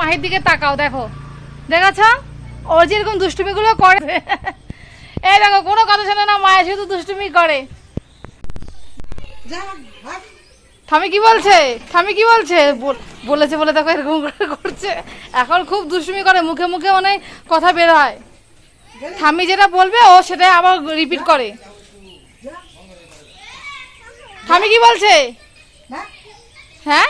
মাহির দিকে তাকাও, দেখো। দেখাছ ওর যেরকম দুষ্টুমিগুলো করে। এই দেখো, কোনো কথা শোনে না মায়ের শুধু দুষ্টুমি করে। থামি কি বলছে? থামি কি বলছে? বলেছে বলে দেখো, এরকম করে করছে। এখন খুব দুষ্টুমি করে, মুখে মুখে অনেক কথা বের হয়। থামি যেটা বলবে, ও সেটা আবার রিপিট করে। থামি কি বলছে? হ্যাঁ?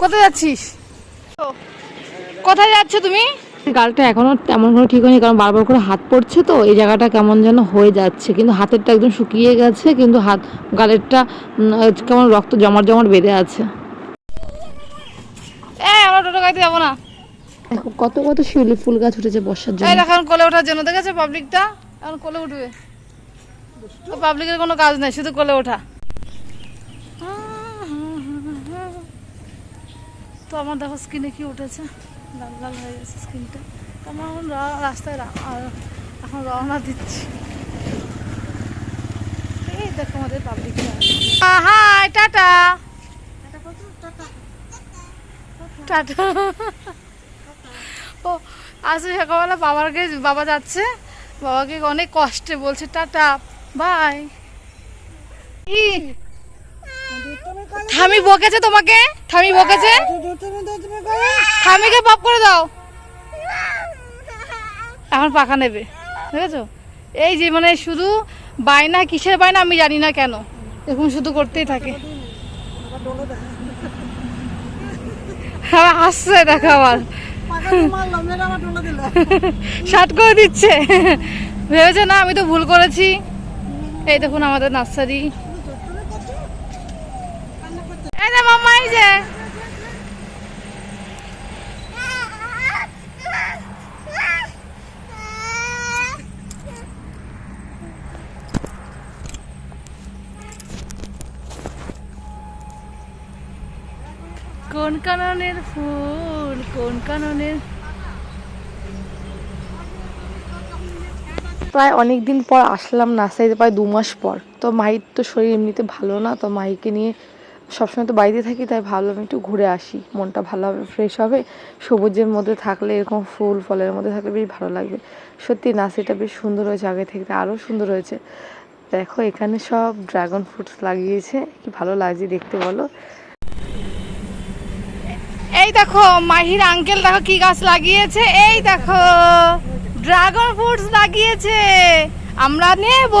কোথায় যাচ্ছিস? কোথায় যাচ্ছ তুমি? গালটা এখনও তেমন কোনো ঠিক হয়নি কারণ বারবার করে হাত পড়ছে তো এই জায়গাটা কেমন যেন হয়ে যাচ্ছে। কিন্তু হাতেরটা একদম শুকিয়ে গেছে কিন্তু হাত গালেরটা কেমন রক্ত জমাট জমাট বেঁধে আছে। আমরা টোটো গাড়িতে যাব না। দেখো কত কত শিউলি ফুল গাছ উঠেছে বর্ষার জন্য। এখন কোলে ওঠার জন্য দেখেছ পাবলিকটা এখন কোলে উঠবে। পাবলিকের কোনো কাজ নেই শুধু কোলে ওঠা। তো আমার দেখো স্কিনে কি উঠেছে? লাল লাল হয়ে গেছে স্কিনটা আমার এখন রাস্তায় এখন রওনা দিচ্ছি। এই দেখো আমাদের পাবলিক হাই টাটা। টাটা। ও আসলে সকালবেলা বাবাকে বাবা যাচ্ছে। বাবাকে অনেক কষ্টে বলছে টাটা বাই থামি বকেছে তোমাকে? থামি বকেছে? থামিকে পাপ করে দাও। এখন পাখা নেবে, দেখেছ? এই যে মানে শুধু বায়না, কিসের বায়না আমি জানি না কেন, এরকম শুধু করতেই থাকে। হাসছে দেখো আবার। শার্ট করে দিচ্ছে। ভেবেছে, না, আমি তো ভুল করেছি। এই দেখুন আমাদের নার্সারি। এই যে মাম্মা, এই যে। কোন কাননের ফুল, কোন কাননের প্রায় অনেক দিন পর আসলাম নার্সারিতে, প্রায় দু মাস পর। তো মাহির তো শরীর এমনিতে ভালো না, তো মাহিকে নিয়ে সবসময় তো বাড়িতে থাকি, তাই ভাবলাম একটু ঘুরে আসি। মনটা ভালো হবে ফ্রেশ হবে, সবুজের মধ্যে থাকলে এরকম ফুল, ফলের মধ্যে থাকলে বেশ ভালো লাগবে। সত্যি নার্সারিটা বেশ সুন্দর হয়েছে, আগে থেকে আরও সুন্দর হয়েছে। দেখো, এখানে সব ড্রাগন ফ্রুটস লাগিয়েছে, কি ভালো লাগছে দেখতে বলো। এই দেখো, মাহির আঙ্কেল দেখো কি গাছ লাগিয়েছে। এই দেখো ড্রাগন ফ্রুটস লাগিয়েছে। আমরা নেব।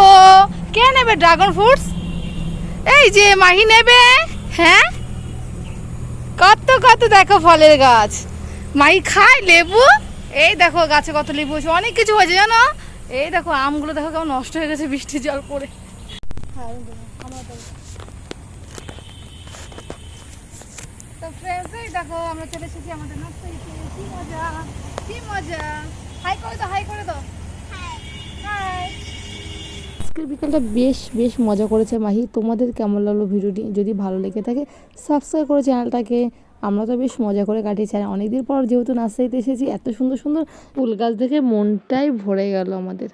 কে নেবে ড্রাগন ফ্রুটস এই যে মাহি নেবে। হ্যাঁ? কত কত দেখো ফলের গাছ। মাহি খায় লেবু। এই দেখো গাছে কত লেবু হয়েছে, অনেক কিছু হয়েছে, জানো? এই দেখো, আমগুলো দেখো কেমন নষ্ট হয়ে গেছে বৃষ্টি জল পড়ে। তো ফ্রেন্ডস এই দেখো, আমরা চলে এসেছি আমাদের নার্সারিতে কি মজা কি মজা। হাই করে দাও হাই করে দাও। বিকালটা বেশ বেশ মজা করেছে মাহি। তোমাদের কেমন লাগল ভিডিওটি? যদি ভালো লেগে থাকে সাবস্ক্রাইব করে চ্যানেলটাকে। আমরা তো বেশ মজা করে কাটিয়েছি। আর অনেকদিন পর যেহেতু নার্সারিতে এসেছি, এত সুন্দর সুন্দর ফুল গাছ দেখে মনটাই ভরে গেল আমাদের।